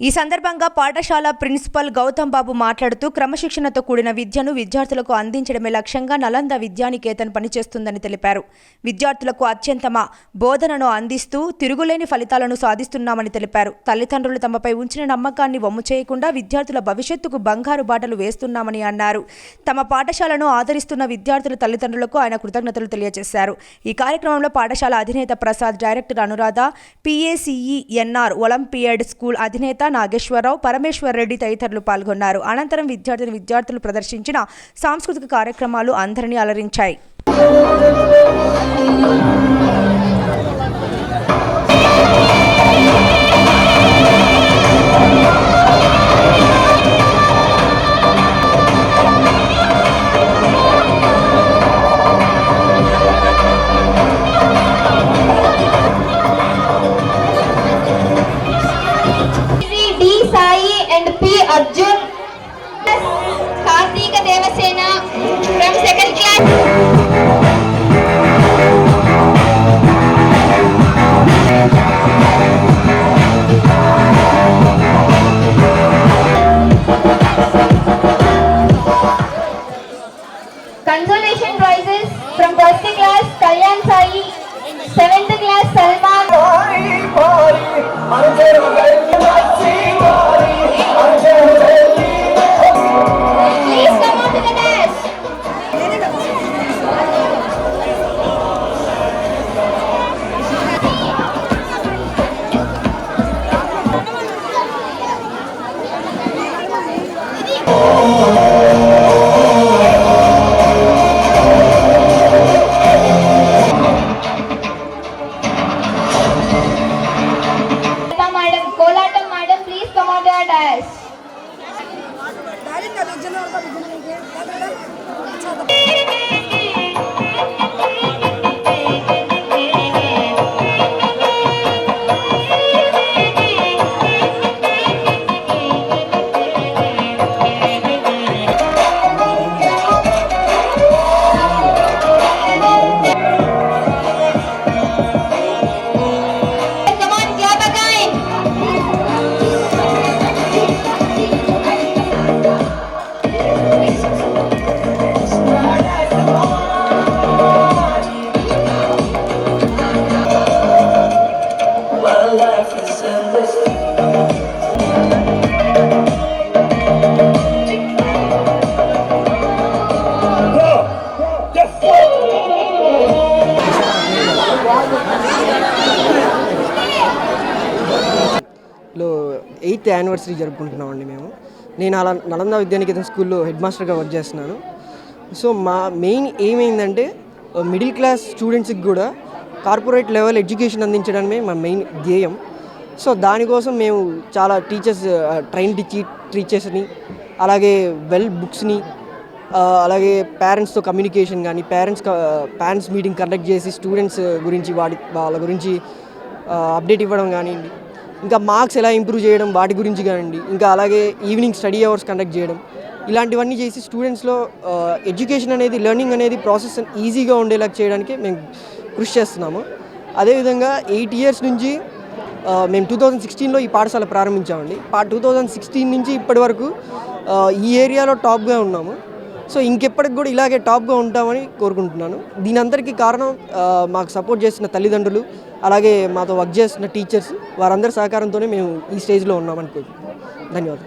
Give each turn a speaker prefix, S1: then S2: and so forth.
S1: ఈ సందర్భంగా పాఠశాల ప్రిన్సిపల్ గౌతమ్ బాబు మాట్లాడుతూ క్రమశిక్షణతో కూడిన విద్యను విద్యార్థులకు అందించడమే లక్ష్యంగా నలంద విద్యానికేతన్ పనిచేస్తుందని తెలిపారు. విద్యార్థులకు అత్యంతమ బోధనను అందిస్తూ తిరుగులేని ఫలితాలను సాధిస్తున్నామని తెలిపారు. తల్లిదండ్రులు తమపై ఉంచిన నమ్మకాన్ని వమ్ము చేయకుండా విద్యార్థుల భవిష్యత్తుకు బంగారు బాటలు వేస్తున్నామని అన్నారు. తమ పాఠశాలను ఆదరిస్తున్న విద్యార్థుల తల్లిదండ్రులకు ఆయన కృతజ్ఞతలు తెలియజేశారు. ఈ కార్యక్రమంలో పాఠశాల అధినేత ప్రసాద్ డైరెక్టర్ అనురాధ పిఏసిఈ ఎన్ఆర్ ఒలింపియడ్ స్కూల్ అధినేత నాగేశ్వరరావు పరమేశ్వర్ రెడ్డి తదితరులు పాల్గొన్నారు. అనంతరం విద్యార్థిని విద్యార్థులు ప్రదర్శించిన సాంస్కృతిక కార్యక్రమాలు అందరినీ అలరించాయి.
S2: Arjun Karthika Devasena from second class consolation prizes from first class Kalyan Sai, seventh class Salman. ব্যাস দাঁড়িয়ে কাজের জন্য
S3: లో ఎయిత్ యానివర్సరీ జరుపుకుంటున్నామండి మేము. నేను అలా నలంద విద్యానికేతన్ స్కూల్లో హెడ్ మాస్టర్గా వర్క్ చేస్తున్నాను. సో మా మెయిన్ ఏమైందంటే మిడిల్ క్లాస్ స్టూడెంట్స్కి కూడా కార్పొరేట్ లెవెల్ ఎడ్యుకేషన్ అందించడమే మా మెయిన్ ధ్యేయం. సో దానికోసం మేము చాలా టీచర్స్ ట్రైన్ టీచీ టీచర్స్ని అలాగే వెల్ బుక్స్ని అలాగే పేరెంట్స్తో కమ్యూనికేషన్ కానీ పేరెంట్స్ పేరెంట్స్ మీటింగ్ కండక్ట్ చేసి స్టూడెంట్స్ గురించి వాడి వాళ్ళ గురించి అప్డేట్ ఇవ్వడం కానివ్వండి. ఇంకా మార్క్స్ ఎలా ఇంప్రూవ్ చేయడం వాటి గురించి కానివ్వండి. ఇంకా అలాగే ఈవినింగ్ స్టడీ అవర్స్ కండక్ట్ చేయడం. ఇలాంటివన్నీ చేసి స్టూడెంట్స్లో ఎడ్యుకేషన్ అనేది లెర్నింగ్ అనేది ప్రాసెస్ ఈజీగా ఉండేలా చేయడానికి మేము కృషి చేస్తున్నాము. అదేవిధంగా ఎయిట్ ఇయర్స్ నుంచి మేము టూ థౌజండ్ సిక్స్టీన్లో ఈ పాఠశాల ప్రారంభించామండి. పా టూ థౌజండ్ సిక్స్టీన్ నుంచి ఇప్పటి వరకు ఈ ఏరియాలో టాప్గా ఉన్నాము. సో ఇంకెప్పటికి కూడా ఇలాగే టాప్గా ఉంటామని కోరుకుంటున్నాను. దీని అందరికీ కారణం మాకు సపోర్ట్ చేసిన తల్లిదండ్రులు అలాగే మాతో వర్క్ చేస్తున్న టీచర్స్ వారందరి సహకారంతోనే మేము ఈ స్టేజ్లో ఉన్నామని కోరుకుంటున్నాను ధన్యవాదాలు.